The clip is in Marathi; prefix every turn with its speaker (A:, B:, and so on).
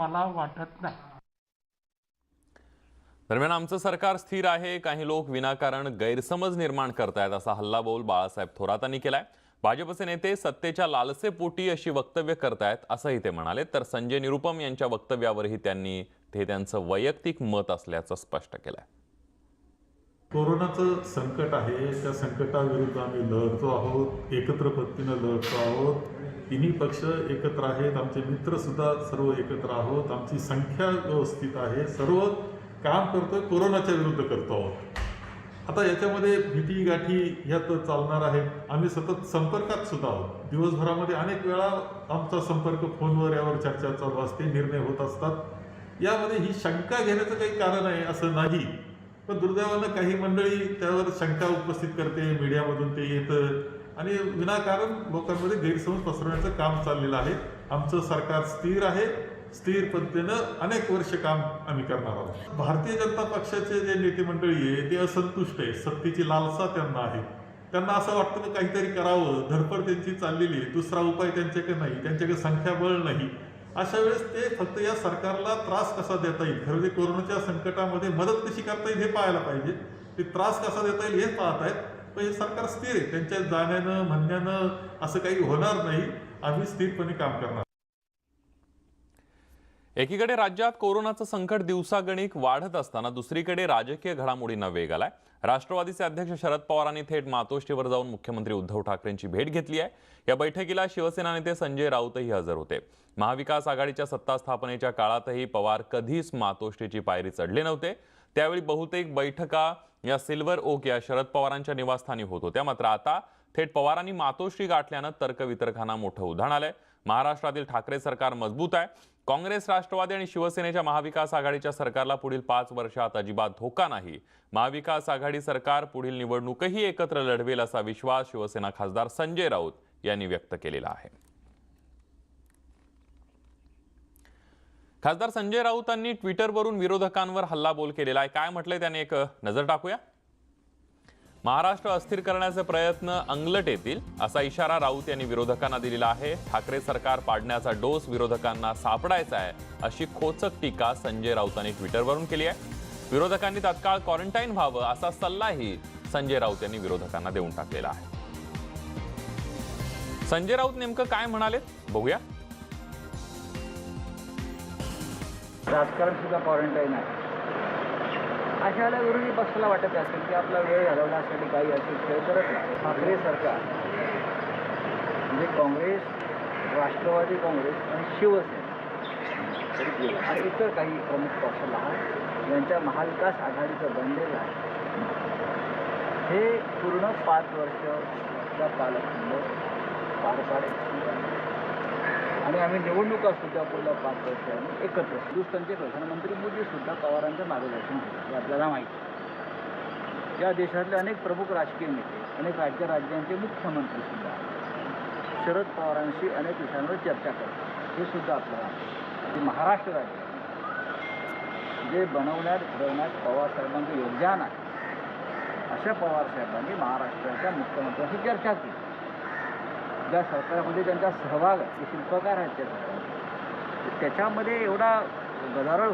A: मला वाटत नाही.
B: दरम्यान आमचं सरकार स्थिर आहे काही लोक विनाकारण गैरसमज निर्माण करतायत असा हल्लाबोल बाळासाहेब थोरातांनी केलाय. भाजपचे नेते सत्तेच्या लालसेपोटी अशी वक्तव्य करतायत असंही ते म्हणाले. तर संजय निरुपम यांच्या वक्तव्यावरही त्यांनी ते त्यांचं वैयक्तिक मत असल्याचं स्पष्ट केलंय.
C: कोरोनाचं संकट आहे त्या संकटाविरुद्ध आम्ही लढतो आहोत एकत्र पद्धतीनं लढतो आहोत. तिन्ही पक्ष एकत्र आहेत. आमचे मित्रसुद्धा सर्व एकत्र आहोत. आमची संख्या व्यवस्थित आहे. सर्व काम करतोय. कोरोनाच्या विरुद्ध करतो आहोत. आता याच्यामध्ये भीती गाठी ह्या तर चालणार आहेत आम्ही सतत संपर्कात सुद्धा आहोत. दिवसभरामध्ये अनेक वेळा आमचा संपर्क फोनवर यावर चर्चा चालू असते. निर्णय होत असतात. यामध्ये ही शंका घेण्याचं काही कारण आहे असं नाही. पण दुर्दैवानं काही मंडळी त्यावर शंका उपस्थित करते. मीडियामधून ते येतं. आणि विनाकारण लोकांमध्ये गैरसमज पसरवण्याचं काम चाललेलं आहे. आमचं सरकार स्थिर आहे. स्थिर पद्धतीनं अनेक वर्ष काम आम्ही करणार आहोत. भारतीय जनता पक्षाचे जे नेते मंडळी आहे ते असंतुष्ट आहे. सत्तेची लालसा त्यांना आहे. त्यांना असं वाटतं की काहीतरी करावं. धडपड त्यांची चाललेली आहे. दुसरा उपाय त्यांच्याकडे नाही. त्यांच्याकडे संख्याबळ नाही. अशा वेळेस ते फक्त या सरकारला त्रास कसा देता येईल? खरं ते कोरोनाच्या संकटामध्ये मदत कशी करता येईल हे पाहायला पाहिजे. ते त्रास कसा देता येईल हे पाहत आहेत. पण हे सरकार स्थिर आहे. त्यांच्या जाण्यानं म्हणण्यानं असं काही होणार नाही. आम्ही स्थिरपणे काम करणार.
B: एकीकडे राज्यात कोरोनाचं संकट दिवसागणिक वाढत असताना दुसरीकडे राजकीय घडामोडींना वेग आलाय. राष्ट्रवादीचे अध्यक्ष शरद पवारांनी थेट मातोश्रीवर जाऊन मुख्यमंत्री उद्धव ठाकरेंची भेट घेतली आहे. या बैठकीला शिवसेना नेते संजय राऊतही हजर होते. महाविकास आघाडीच्या सत्ता स्थापनेच्या काळातही पवार कधीच मातोश्रीची पायरी चढले नव्हते. त्यावेळी बहुतेक बैठका या सिल्वर ओक या शरद पवारांच्या निवासस्थानी होत होत्या. मात्र आता थेट पवारांनी मातोश्री गाठल्यानं तर्कवितर्कांना मोठं उधाण आलंय. महाराष्ट्रातील ठाकरे सरकार मजबूत आहे. काँग्रेस राष्ट्रवादी आणि शिवसेनेच्या महाविकास आघाडीच्या सरकारला पुढील पाच वर्षात अजिबात धोका नाही. महाविकास आघाडी सरकार पुढील निवडणूकही एकत्र लढवेल असा विश्वास शिवसेना खासदार संजय राऊत यांनी व्यक्त केलेला आहे. खासदार संजय राऊतांनी ट्विटरवरून विरोधकांवर हल्लाबोल केलेला आहे. काय म्हटलंय त्याने एक नजर टाकूया? महाराष्ट्र अस्थिर करण्याचे प्रयत्न अंगलट येतील असा इशारा राऊत यांनी विरोधकांना दिलेला आहे. ठाकरे सरकार पाडण्याचा डोस विरोधकांना सापडायचा आहे अशी खोचक टीका संजय राऊतांनी ट्विटरवरून केली आहे. विरोधकांनी तात्काळ क्वारंटाईन व्हावं असा सल्लाही संजय राऊत यांनी विरोधकांना देऊन टाकलेला आहे. संजय राऊत नेमकं काय म्हणाले बघूया.
D: राजकारण सुद्धा क्वारंटाईन आहे. अशा वेळेला विरोधी पक्षाला वाटत असेल की आपला वेळ घालवण्यासाठी काही असे खेळ करत नाही. ठाकरे सरकार म्हणजे काँग्रेस राष्ट्रवादी काँग्रेस आणि शिवसेना आणि इतर काही प्रमुख पक्ष लहान यांच्या महाविकास आघाडीचं बनलेलं आहे. हे पूर्ण पाच वर्षचा कालखंड पार पाडेल आम्ही निवडणुका सुद्धा पुढल्या पाच वर्षांनी एकत्र हिंदुस्थानचे प्रधानमंत्री मोदी सुद्धा पवारांचं मार्गदर्शन हे आपल्याला माहिती या देशातले अनेक प्रमुख राजकीय नेते अनेक राज्य राज्यांचे मुख्यमंत्री सुद्धा शरद पवारांशी अनेक विषयांवर चर्चा करतात. हे सुद्धा आपल्याला महाराष्ट्र राज्य जे बनवण्यात घडवण्यात पवारसाहेबांचं योगदान आहे अशा पवारसाहेबांनी महाराष्ट्राच्या मुख्यमंत्र्यांशी चर्चा केली. ज्या सरकारमध्ये त्यांचा सहभाग आहे ते शिल्पकार आहेत त्याच्यामध्ये एवढा गदारोळ